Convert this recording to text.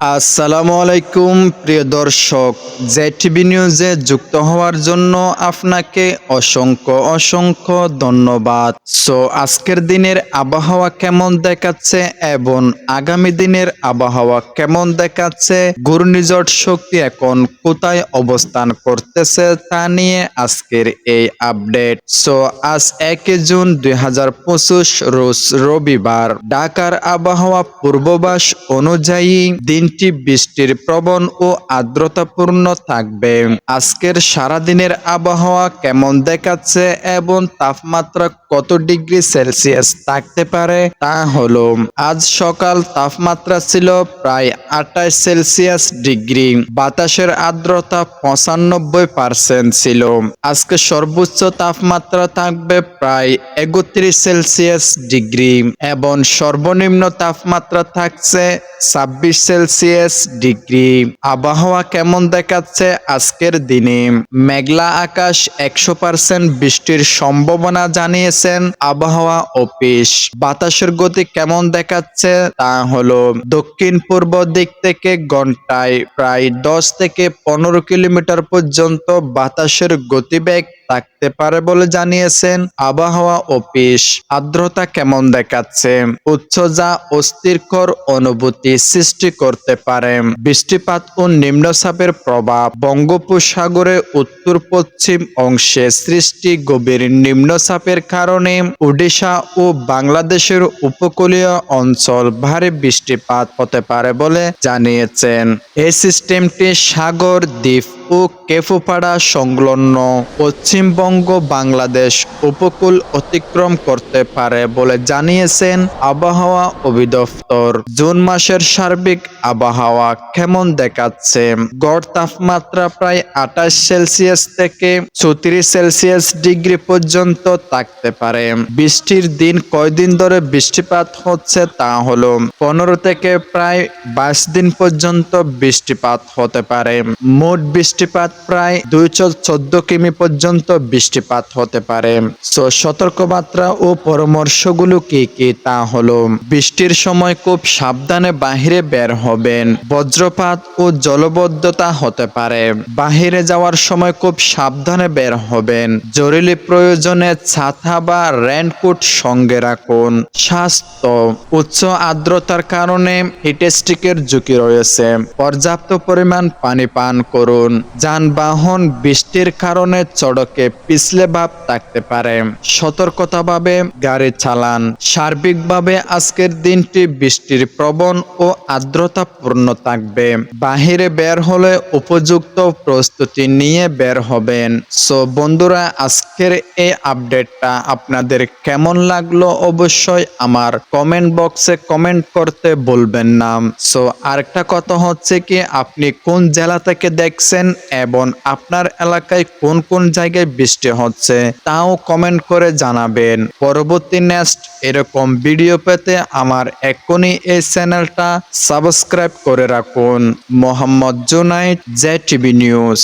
আসসালামু আলাইকুম, প্রিয় দর্শক। জেটিভি নিউজে যুক্ত হওয়ার জন্য আপনাকে অসংখ্য অসংখ্য ধন্যবাদ। সো, আজকের দিনের আবহাওয়া কেমন দেখাচ্ছে এবং আগামী দিনের আবহাওয়া কেমন দেখাচ্ছে, ঘূর্ণিঝড় শক্তি এখন কোথায় অবস্থান করতেছে তা নিয়ে আজকের এই আপডেট। সো, আজ একে জুন দুই হাজার পঁচিশ, রোজ রবিবার। ঢাকার আবহাওয়া পূর্ববাস অনুযায়ী দিনটি বৃষ্টির প্রবণ ও আর্দ্রতাপূর্ণ থাকবে। আজকের সারাদিনের আবহাওয়া কেমন দেখাচ্ছে এবং তাপমাত্রা কত ডিগ্রি সেলসিয়াস থাকতে পারে তা হলো, আজ সকাল তাপমাত্রা ছিল প্রায় আঠাশ সেলসিয়াস ডিগ্রি, বাতাসের আর্দ্রতা পঁচানব্বই পার্সেন্ট ছিল। আজকে সর্বোচ্চ তাপমাত্রা থাকবে প্রায় একত্রিশ সেলসিয়াস ডিগ্রি এবং সর্বনিম্ন তাপমাত্রা থাকছে ছাব্বিশ সেলসিয়াস ডিগ্রি। আবহাওয়া কেমন দেখাচ্ছে আজকের দিনে? মেঘলা আকাশ একশো পার্সেন্ট বৃষ্টির সম্ভাবনা জানিয়েছেন আবহাওয়া অফিস। বাতাসের গতি কেমন দেখাচ্ছে তা হলো দক্ষিণ পূর্ব দিক থেকে ঘন্টায় প্রায় দশ থেকে পনেরো কিলোমিটার পর্যন্ত বাতাসের গতিবেগ থাকতে পারে বলে জানিয়েছেন আবহাওয়া অফিস। আর্দ্রতা কেমন দেখাচ্ছে? উচ্চ যা অস্থিরকর অনুভূতি সৃষ্টি করতে পারে। বৃষ্টিপাত ও নিম্নচাপের প্রভাব বঙ্গোপসাগরে উত্তর পশ্চিম অংশে সৃষ্টি গভীর নিম্নচাপের কারণে ওডিশা ও বাংলাদেশের উপকূলীয় অঞ্চল ভারী বৃষ্টিপাত হতে পারে বলে জানিয়েছেন। এই সিস্টেমটি সাগর, দ্বীপ ও কেফুপাড়া সংলগ্ন পশ্চিমবঙ্গ বাংলাদেশ উপকূল অতিক্রম করতে পারে বলে জানিয়েছেন আবহাওয়া অধিদপ্তর। জুন মাসের সার্বিক আবহাওয়া কেমন দেখাচ্ছে? গড় তাপমাত্রা প্রায় আঠাশ সেলসিয়াস থেকে চৌত্রিশ সেলসিয়াস ডিগ্রি পর্যন্ত থাকতে পারে। বৃষ্টির দিন কয়দিন ধরে বৃষ্টিপাত হচ্ছে তা হলো পনেরো থেকে প্রায় বাইশ দিন পর্যন্ত বৃষ্টিপাত হতে পারে। মোট বৃষ্টিপাত প্রায় দুইশো চোদ্দ কিমি পর্যন্ত বৃষ্টিপাত হতে পারে। সো সতর্কবার্তা ও পরামর্শগুলো কি কি তা হলো। বৃষ্টির সময় খুব সাবধানে বাহিরে বের হবেন। বজ্রপাত ও জলবদ্ধতা হতে পারে। বাহিরে যাওয়ার সময় খুব সাবধানে বের হবেন। জরুরি প্রয়োজনে ছাতা বা রেনকোট সঙ্গে রাখুন। স্বাস্থ্য, উচ্চ আর্দ্রতার কারণে হিটেস্টিকের ঝুঁকি রয়েছে। পর্যাপ্ত পরিমাণ পানি পান করুন। যানবাহন বৃষ্টির কারণে সড়কে পিছলে ভাব থাকতে পারে। সতর্কতাভাবে গাড়ি চালান। সার্বিকভাবে আজকের দিনটি বৃষ্টির প্রবণ ও আর্দ্রতাপূর্ণ থাকবে। বাহিরে বের হলে উপযুক্ত প্রস্তুতি নিয়ে বের হবেন। সো বন্ধুরা, আজকের এই আপডেটটা আপনাদের কেমন লাগল অবশ্যই আমার কমেন্ট বক্সে কমেন্ট করতে বলবেন না। সো আরেকটা কথা হচ্ছে কি, আপনি কোন জেলা থেকে দেখছেন এবং আপনার এলাকায় কোন কোন জায়গায় বৃষ্টি হচ্ছে তাও কমেন্ট করে জানাবেন। পরবর্তী নেক্সট এরকম ভিডিও পেতে আমার এক্ষুনি এই চ্যানেলটা সাবস্ক্রাইব করে রাখুন। Mohammad Junaid J TV news